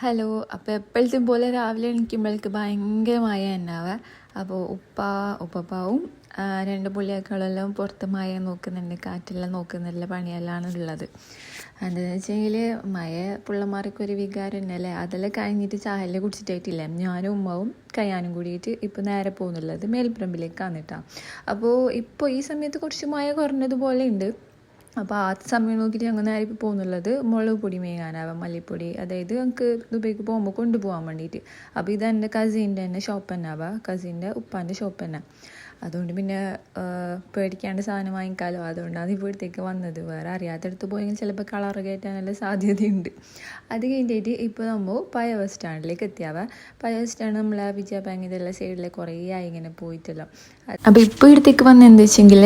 Hello അപ്പോൾ എപ്പോഴത്തെ പോലെ രാവിലെ എണീക്കുമ്പോഴേക്ക് ഭയങ്കര മഴ ഉണ്ടാവുക അപ്പോൾ ഉപ്പ ഉപ്പപ്പാവും ആ, രണ്ട് പുള്ളിയാക്കളെല്ലാം പുറത്ത് മഴ നോക്കുന്നുണ്ട് കാറ്റെല്ലാം നോക്കുന്നില്ല പണിയെല്ലാം ഉള്ളത്. എന്താണെന്ന് വെച്ചെങ്കിൽ മഴ പിള്ളമാർക്ക് ഒരു വികാരം ഉണ്ടല്ലേ അതെല്ലാം കഴിഞ്ഞിട്ട് ചായൽ കുടിച്ചിട്ടായിട്ടില്ല. ഞാനും ഉമ്മാവും കയ്യാനും കൂടിയിട്ട് ഇപ്പോൾ നേരെ പോകുന്നുള്ളത് മേൽപ്പറമ്പിലേക്കാണ് കേട്ടോ. അപ്പോൾ ഇപ്പോൾ ഈ സമയത്ത് കുറച്ച് മഴ കുറഞ്ഞതുപോലെ ഉണ്ട്. അപ്പോൾ ആ സമയം നോക്കിയിട്ട് ഞങ്ങൾ നേരെ പോകുന്നുള്ളത് മുളക് പൊടി മേങ്ങാനാവാം മല്ലിപ്പൊടി. അതായത് ഞങ്ങൾക്ക് ദുബൈക്ക് പോകുമ്പോൾ കൊണ്ടുപോകാൻ വേണ്ടിയിട്ട് അപ്പോൾ ഇത് എന്റെ കസിന്റെ തന്നെ ഷോപ്പ് തന്നെ ആവാം കസിന്റെ ഉപ്പാന്റെ ഷോപ്പ് തന്നെ. അതുകൊണ്ട് പിന്നെ പേടിക്കാണ്ട് സാധനം വാങ്ങിക്കാലോ. അതുകൊണ്ടാണ് ഇവിടത്തേക്ക് വന്നത്. വേറെ അറിയാത്തടത്ത് പോയെങ്കിൽ ചിലപ്പോൾ കളർ കയറ്റാനുള്ള സാധ്യതയുണ്ട്. അത് കഴിഞ്ഞിട്ട് ഇപ്പോൾ നമ്മൾ പയ ബസ് സ്റ്റാൻഡിലേക്ക് എത്തിയാവ. പയ ബസ് സ്റ്റാൻഡ് നമ്മളെ വിജയ ബാങ്കിന്റെ സൈഡിലെ കുറേ ആയി ഇങ്ങനെ പോയിട്ടല്ലോ. അപ്പോൾ ഇപ്പോൾ ഇവിടത്തേക്ക് വന്ന എന്താ വെച്ചെങ്കിൽ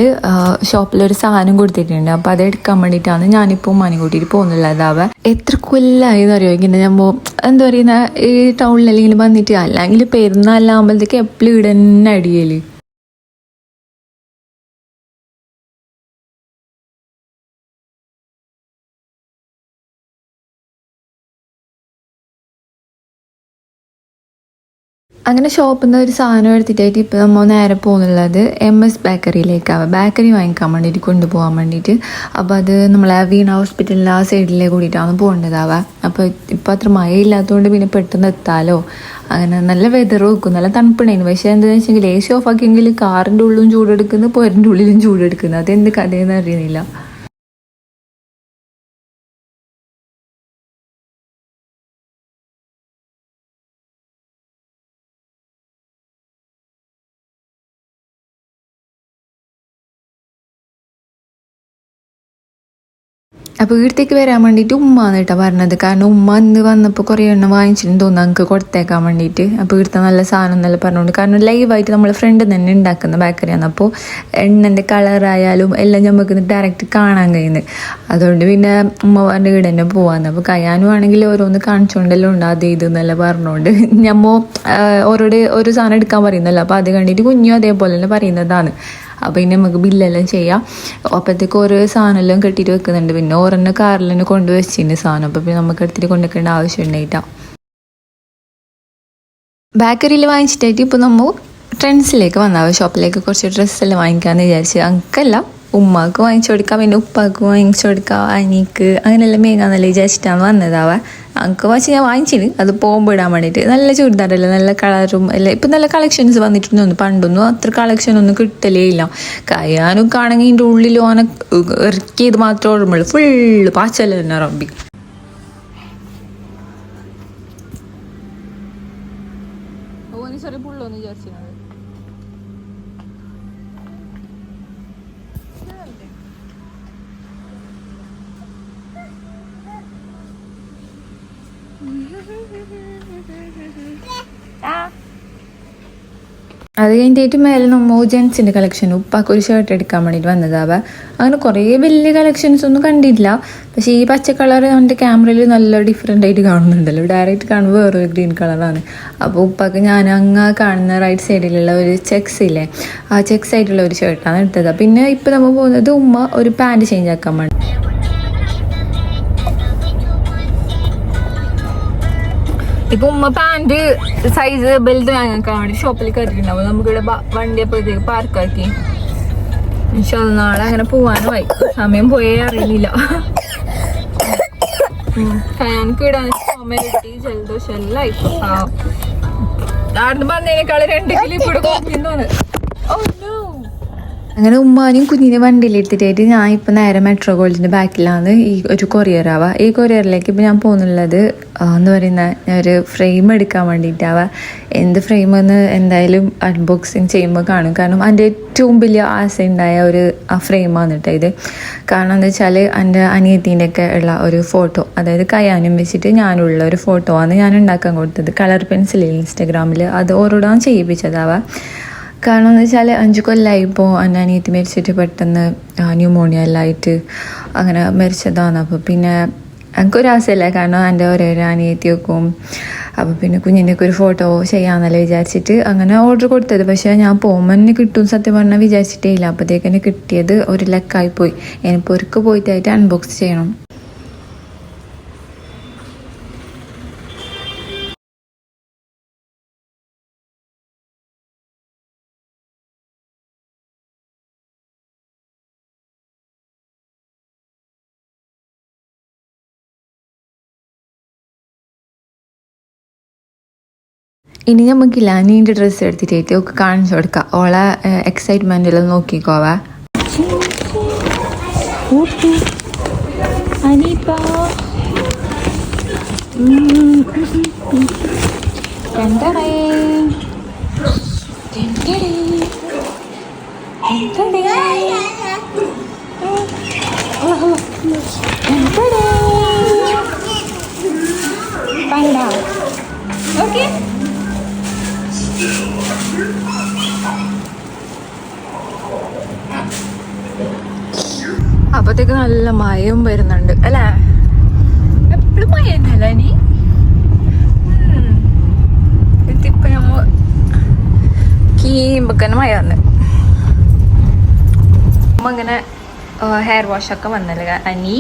ഷോപ്പിലൊരു സാധനം കൊടുത്തിട്ടുണ്ട്. അപ്പോൾ അത് എടുക്കാൻ വേണ്ടിയിട്ടാണ് ഞാനിപ്പോൾ മണി കൂട്ടിയിട്ട് പോകുന്നുള്ളത്. അവ എത്ര കൊല്ലമായി അറിയോ ഇങ്ങനെ നമ്മൾ എന്താ പറയുന്ന ഈ ടൗണിൽ അല്ലെങ്കിൽ വന്നിട്ട് അല്ലെങ്കിൽ പെരുന്നാളിലാകുമ്പോഴത്തേക്ക് എപ്പോഴും ഇവിടെ തന്നെ അങ്ങനെ ഷോപ്പിൽ നിന്ന് ഒരു സാധനം എടുത്തിട്ടായിട്ട് ഇപ്പോൾ നമ്മൾ നേരെ പോകുന്നുള്ളത് എം എസ് ബേക്കറിയിലേക്കാണ് ബേക്കറി വാങ്ങിക്കാൻ വേണ്ടിയിട്ട് കൊണ്ടുപോകാൻ വേണ്ടിയിട്ട്. അപ്പോൾ അത് നമ്മളെ വീണ ഹോസ്പിറ്റലിന്റെ ആ സൈഡിലെ കൂടിയിട്ടാണ് പോകേണ്ടതാവുക അപ്പോൾ ഇപ്പോൾ അത്ര മഴ ഇല്ലാത്തതുകൊണ്ട് പിന്നെ പെട്ടെന്ന് എത്താലോ? അങ്ങനെ നല്ല വെതർ വെക്കും. നല്ല തണുപ്പുണ്ടായിരുന്നു. പക്ഷേ എന്താണെന്ന് വെച്ചെങ്കിൽ ഓഫ് ആക്കിയെങ്കിൽ കാറിന്റെ ഉള്ളിലും ചൂടെടുക്കുന്നു പുരന്റെ ഉള്ളിലും ചൂടെടുക്കുന്നു. അതെന്ത് കഥയെന്ന് അറിയുന്നില്ല. അപ്പോൾ വീട്ടിലേക്ക് വരാൻ വേണ്ടിയിട്ട് ഉമ്മാണ് കേട്ടോ പറഞ്ഞത്. കാരണം ഉമ്മ അന്ന് വന്നപ്പോൾ കുറേ എണ്ണം വാങ്ങിച്ചിട്ടുണ്ട് തോന്നുന്നു. നമുക്ക് കൊടുത്തേക്കാൻ വേണ്ടിയിട്ട്. അപ്പോൾ ഇവിടുത്തെ നല്ല സാധനം എന്നല്ല പറഞ്ഞുകൊണ്ട് കാരണം ലൈവായിട്ട് നമ്മൾ ഫ്രണ്ട് തന്നെ ഉണ്ടാക്കുന്ന ബേക്കറിയാണ് അപ്പോൾ എണ്ണന്റെ കളറായാലും എല്ലാം നമുക്ക് ഡയറക്റ്റ് കാണാൻ കഴിയുന്നത്. അതുകൊണ്ട് പിന്നെ ഉമ്മ പറഞ്ഞ വീട് തന്നെ പോവാന്ന്. അപ്പോൾ കയ്യാനും ആണെങ്കിൽ ഓരോന്ന് കാണിച്ചുകൊണ്ടെല്ലാം ഉണ്ട് അത് ഇത് എന്നെല്ലാം പറഞ്ഞുകൊണ്ട് ഞമ്മോ ഓരോട് ഒരു സാധനം എടുക്കാൻ പറയുന്നല്ലോ. അപ്പോൾ അത് കണ്ടിട്ട് കുഞ്ഞും അതേപോലെ തന്നെ പറയുന്നതാണ്. അപ്പോൾ ഇനി നമുക്ക് ബില്ലെല്ലാം ചെയ്യാം. അപ്പോഴത്തേക്ക് ഓരോ സാധനമെല്ലാം കെട്ടിയിട്ട് വെക്കുന്നുണ്ട്. പിന്നെ ഓരോന്നെ കാറിൽ തന്നെ കൊണ്ടുവച്ചിട്ടുണ്ട് സാധനം. അപ്പോൾ പിന്നെ നമുക്ക് എടുത്തിട്ട് ആവശ്യം ഉണ്ടായിട്ടാ. ബേക്കറിയിൽ വാങ്ങിച്ചിട്ടായിട്ട് ഇപ്പോൾ നമ്മൾ ട്രെൻഡ്സിലേക്ക് വന്നാൽ ഷോപ്പിലേക്ക് കുറച്ച് ഡ്രസ്സെല്ലാം വാങ്ങിക്കാമെന്ന് വിചാരിച്ച്. അങ്കല്ല ഉമ്മാക്ക് വാങ്ങിച്ചു കൊടുക്കാം പിന്നെ ഉപ്പാക്ക് വാങ്ങിച്ചു കൊടുക്കാം അനിക്ക് അങ്ങനെയെല്ലാം നല്ല വിചാരിച്ചിട്ടാണ് വന്നതാവ അങ്ക് വാച്ച് ഞാൻ വാങ്ങിച്ചിന്. അത് പോകുമ്പോൾ ഇടാൻ വേണ്ടിയിട്ട്. നല്ല ചുരിദാറല്ലേ നല്ല കളറും അല്ല ഇപ്പം നല്ല കളക്ഷൻസ് വന്നിട്ടുണ്ടെന്ന് പണ്ടൊന്നും അത്ര കളക്ഷൻ ഒന്നും കിട്ടലേ ഇല്ല. കയ്യാനും ആണെങ്കിൽ ഇതിന്റെ ഉള്ളിൽ ഓനെ ഇറക്കിയത് മാത്രമേ ഓർമ്മയുള്ളൂ. ഫുള്ള് പാച്ചല്ല തന്നെ റബ്ബി. ഓന് പുള്ളോന്ന് വിചാരിച്ചത് അത് മേലെ നമ്മ കളക്ഷൻ ഉപ്പാക്ക് ഒരു ഷർട്ട് എടുക്കാൻ വേണ്ടിയിട്ട് വന്നതാവ അങ്ങനെ കുറേ വലിയ കളക്ഷൻസ് ഒന്നും കണ്ടിട്ടില്ല. പക്ഷേ ഈ പച്ച കളർ അവന്റെ ക്യാമറയിൽ നല്ല ഡിഫറെന്റ് ആയിട്ട് കാണുന്നുണ്ടല്ലോ. ഡയറക്റ്റ് കാണുമ്പോൾ വേറൊരു ഗ്രീൻ കളറാണ് അപ്പോൾ ഉപ്പാക്ക് ഞാൻ അങ്ങ് കാണുന്ന റൈറ്റ് സൈഡിലുള്ള ഒരു ചെക്സ് ഇല്ലേ ആ ചെക്സ് ആയിട്ടുള്ള ഒരു ഷർട്ടാണ് എടുത്തത്. പിന്നെ ഇപ്പോൾ നമ്മൾ പോകുന്നത് ഉമ്മ ഒരു പാന്റ് ചേഞ്ച് ആക്കാൻ വേണ്ടി. ഇപ്പൊ ഉമ്മ പാന്റ് സൈസ് ബെൽറ്റ് വാങ്ങാൻ വേണ്ടി ഷോപ്പിൽ കയറിയിട്ടുണ്ടാവും നമുക്കിവിടെ ഇവിടെ വണ്ടി അപ്പോഴത്തേക്ക് പാർക്കാക്കി പക്ഷെ അത് നാളെ അങ്ങനെ പോവാനുമായി സമയം പോയേ അറിയില്ല. ഫാനക്ക് ഇടാൻ ചുമരട്ടി ജലദോഷം എല്ലാം ഇപ്പൊ ആടുന്ന് പറഞ്ഞതിനേക്കാളും രണ്ടെങ്കിലും കിലോ കൂടെ കുറഞ്ഞു അങ്ങനെ ഉമ്മാനും കുഞ്ഞിനെ വണ്ടിയിലെത്തിട്ടായിട്ട് ഞാൻ ഇപ്പം നേരെ മെട്രോ കോളേജിന്റെ ബാക്കിലാണ് ഈ ഒരു കൊറിയറാവുക ഈ കൊറിയറിലേക്ക് ഇപ്പം ഞാൻ പോകുന്നുള്ളത് എന്ന് പറയുന്ന ഞാൻ ഒരു ഫ്രെയിം എടുക്കാൻ വേണ്ടിയിട്ടാവുക എന്ത് ഫ്രെയിം എന്ന് എന്തായാലും അൺബോക്സിങ് ചെയ്യുമ്പോൾ കാണും. കാരണം എന്റെ ഏറ്റവും വലിയ ആശ ഉണ്ടായ ഒരു ഫ്രെയിമാണ് കേട്ടോ ഇത്. കാരണം എന്താ വെച്ചാൽ എന്റെ അനിയത്തിന്റെയൊക്കെ ഉള്ള ഒരു ഫോട്ടോ അതായത് കയ്യാനും വെച്ചിട്ട് ഞാനുള്ള ഒരു ഫോട്ടോ ആണ് ഞാൻ ഉണ്ടാക്കാൻ കൊടുത്തത്. കളർ പെൻസിലിൽ ഇൻസ്റ്റഗ്രാമിൽ അത് ഓരോടാൻ ചെയ്യിപ്പിച്ചതാവാ. കാരണം എന്ന് വെച്ചാൽ അഞ്ച് കൊല്ലമായി ഇപ്പോൾ എന്റെ മരിച്ചിട്ട് പെട്ടെന്ന് ന്യൂമോണിയ എല്ലായിട്ട് അങ്ങനെ മരിച്ചതാണ്. അപ്പോൾ പിന്നെ എനിക്കൊരു ആശയമില്ല കാരണം എന്റെ ഓരോരോ അനിയത്തി വെക്കും അപ്പോൾ പിന്നെ കുഞ്ഞിന്റെ ഒക്കെ ഒരു ഫോട്ടോ ചെയ്യാമെന്നല്ല വിചാരിച്ചിട്ട് അങ്ങനെ ഓർഡർ കൊടുത്തത്. പക്ഷേ ഞാൻ പോകുമ്പോൾ തന്നെ കിട്ടും സത്യം പറഞ്ഞാൽ വിചാരിച്ചിട്ടേ ഇല്ല. അപ്പോഴത്തേക്ക് തന്നെ കിട്ടിയത് ഒരു ലക്കായിപ്പോയി. ഇനിയിപ്പോൾ ഒരുക്ക് പോയിട്ടായിട്ട് അൺബോക്സ് ചെയ്യണം. ഇനി നമുക്കില്ല അനീൻ്റെ ഡ്രസ്സ് എടുത്തിട്ട് ഒക്കെ കാണിച്ചു കൊടുക്കാം ഓളെ എക്സൈറ്റ്മെൻറ്റെല്ലാം നോക്കിക്കോവേ അനീപ്പ രണ്ടടേ അപ്പത്തേക്ക് നല്ല മയവും വരുന്നുണ്ട് അല്ലേ? എപ്പോഴും മയ തന്നെയല്ലേ നീ ഇതിപ്പോ നമ്മ കീമ്പക്കന്നെ മയ വന്ന്. അമ്മ ഇങ്ങനെ ഹെയർ ഒക്കെ വന്നല്ലേ അനി?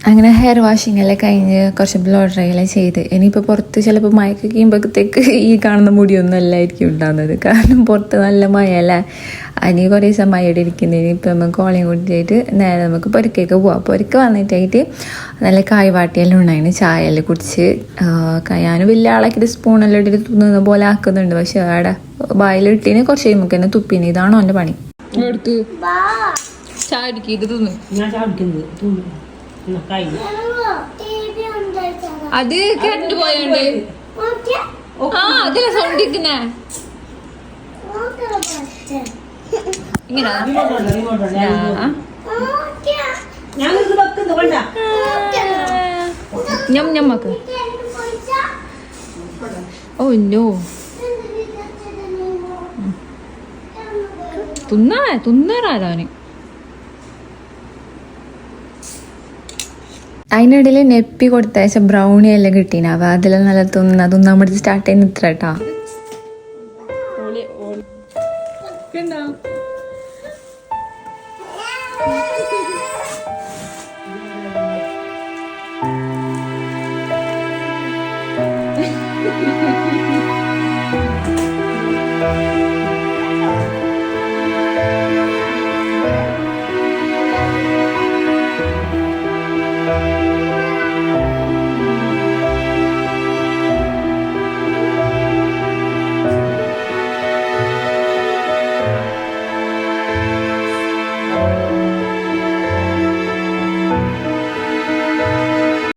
അങ്ങനെ ഹെയർ വാഷിംഗ് എല്ലാം കഴിഞ്ഞ് കുറച്ച് ബ്ലോ ഡ്രൈ എല്ലാം ചെയ്ത്. ഇനിയിപ്പോൾ പുറത്ത് ചിലപ്പോൾ മയക്ക് കഴിയുമ്പോഴത്തേക്ക് ഈ കാണുന്ന മുടിയൊന്നും അല്ലായിരിക്കും ഉണ്ടാകുന്നത് കാരണം പുറത്ത് നല്ല മയല്ല അനി കുറേ ദിവസം മയയുടെ ഇരിക്കുന്നത് ഇനിയിപ്പോൾ നമുക്ക് കോളയും കൂട്ടിയിട്ട് നേരെ നമുക്ക് പൊരുക്കേക്ക് പോവാം. പൊരക്ക് വന്നിട്ടായിട്ട് നല്ല കായ് വാട്ടിയെല്ലാം ഉണ്ടായിരുന്നു ചായ എല്ലാം കുടിച്ച് കയ്യാനും വലിയ ആളാക്കിയിട്ട് സ്പൂണെല്ലാം ഇട്ടിട്ട് തിന്നുന്ന പോലെ ആക്കുന്നുണ്ട്. പക്ഷേ അവിടെ വായിലിട്ടിന് കുറച്ച് കഴിയുമ്പോൾ തന്നെ തുപ്പിന് ഇതാണോ എന്റെ പണി. ചായ അടിക്കുക ഇത് തിന്നു. ഞാൻ ചായ കഴിഞ്ഞു അത് കറണ്ട് പോയുണ്ട്. ആ അതിലെ സൗണ്ട് ഇരിക്കുന്നേ ഇങ്ങനെ? ഞം ഞമ്മക്ക് ഓ നോ തിന്നാ തിന്നാറാവന് അതിനിടയിൽ നെപ്പി കൊടുത്തയച്ച ബ്രൗണി അല്ലേ കിട്ടീന അപ്പൊ അതെല്ലാം നല്ല തോന്നുന്നു അതൊന്നും നമ്മുടെ സ്റ്റാർട്ട് ചെയ്യുന്ന ഇത്ര കേട്ടോ